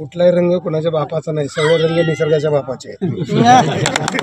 कुठलाही रंग कोणाच्या बापाचा नाही. सगळे रंग निसर्गाच्या बापाचे आहेत.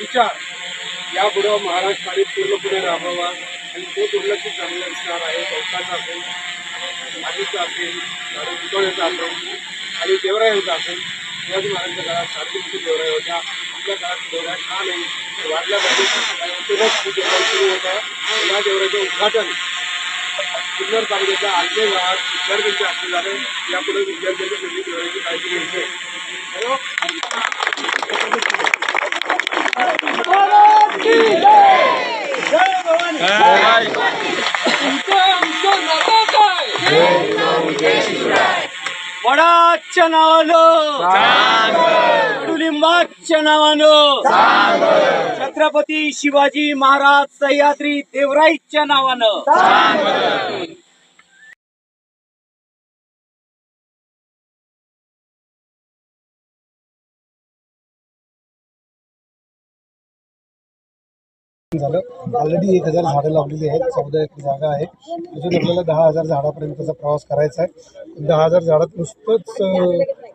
विचार. यापुढं महाराष्ट्राने पूर्णपणे राबवावा आणि तो दुर्लक्षित झालेला विचार आहे गवताचा असेल मातीचा असेल झाडू पितळेचा असेल आणि देवरायांचा असेल शिवाजी महाराजांच्या काळात सातशे देवराय होत्या आपल्या काळात देवराय का नाही? तर वाढल्या पाहिजे देवराय सुरू होता. या देवराचं उद्घाटन. जुन्नर तालुक्याच्या आलमे गावात विद्यार्थ्यांच्या हस्ते झाले. यापुढे विद्यार्थ्यांनी सगळी देवराची काळजी घ्यायची. वडाच्या नावानं कडुलिंबाच्या नावानं छत्रपती शिवाजी महाराज सह्याद्री देवराईच्या नावानं. झालं. ऑलरेडी एक हजार झाडं लावलेली आहेत. चौदा एकर जागा आहे. अजून आपल्याला दहा हजार झाडापर्यंतचा प्रवास करायचा आहे. दहा हजार झाडात नुसतंच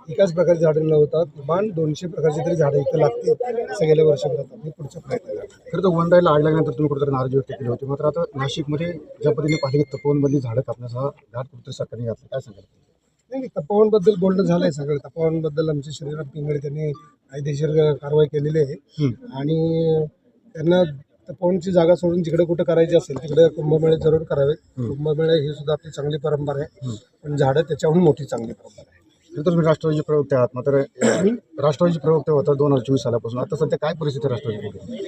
एकाच प्रकारची झाडं होता किमान दोनशे प्रकारची तरी झाडं इथं लागतील असं गेल्या वर्षभरात. आम्ही पुढचा प्रयत्न खरं तर वन रायला आग लागल्यानंतर तुम्ही कुठेतरी नाराजी व्यक्त केली होती. मात्र आता नाशिकमध्ये ज्या पद्धतीने पाहिजे तपोवनमधली झाडं कापण्याचा घाट कुठेतरी सरकारने घातला. काय सांगाल? नाही नाही तपोवनबद्दल बोलणं झालंय सगळं. तपोवनबद्दल आमच्या श्रीराम पिंगळे त्यांनी कायदेशीर कारवाई केलेली आहे. आणि त्यांना तपोवनची जागा सोडून जिकडे कुठं करायची असेल तिकडे कुंभमेळे जरूर करावे. कुंभमेळे ही सुद्धा आपली चांगली परंपरा आहे. पण झाडं त्याच्याहून मोठी चांगली परंपरा आहे. तर तुम्ही राष्ट्रवादीचे प्रवक्ते आहात मात्र राष्ट्रवादीचे प्रवक्ते होता दोन हजार चोवीस सालापासून. आता सध्या काय परिस्थिती राष्ट्रवादी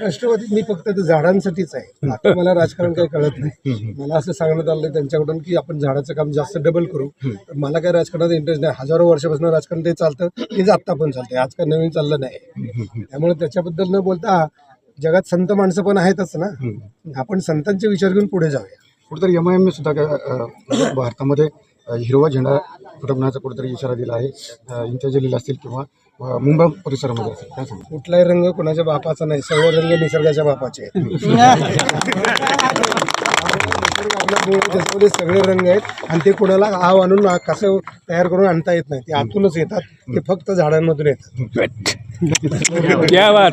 राष्ट्रवादी मी फक्त ते झाडांसाठीच आहे. आता मला राजकारण काही कळत नाही. मला असं सांगण्यात आलं त्यांच्याकडून की आपण झाडाचं काम जास्त डबल करू. तर मला काही राजकारणात इंटरेस्ट नाही. हजारो वर्षापासून राजकारण ते चालतं तेच आत्ता पण चालतंय. आज काय नवीन चाललं नाही. त्यामुळे त्याच्याबद्दल न बोलता जगात संत माणसं पण आहेतच ना. आपण संतांचे विचार घेऊन पुढे जाऊया. कुठेतरी एम आय एमने सुद्धा काय, अं, भारतामध्ये हिरवा झेंडा फडकण्याचा कुठेतरी इशारा दिला आहे. अं, इंत्याजलीला असतील किंवा मुंबई परिसरामध्ये असेल काय सांगा कुठलाही रंग कोणाच्या बापाचा नाही सगळे रंग निसर्गाच्या बापाचे त्याच्यामध्ये सगळे रंग आहेत आणि ते कोणाला आव आणून कसं तयार करून आणता येत नाही ते आतूनच येतात. ते फक्त झाडांमधून येतात. क्या बात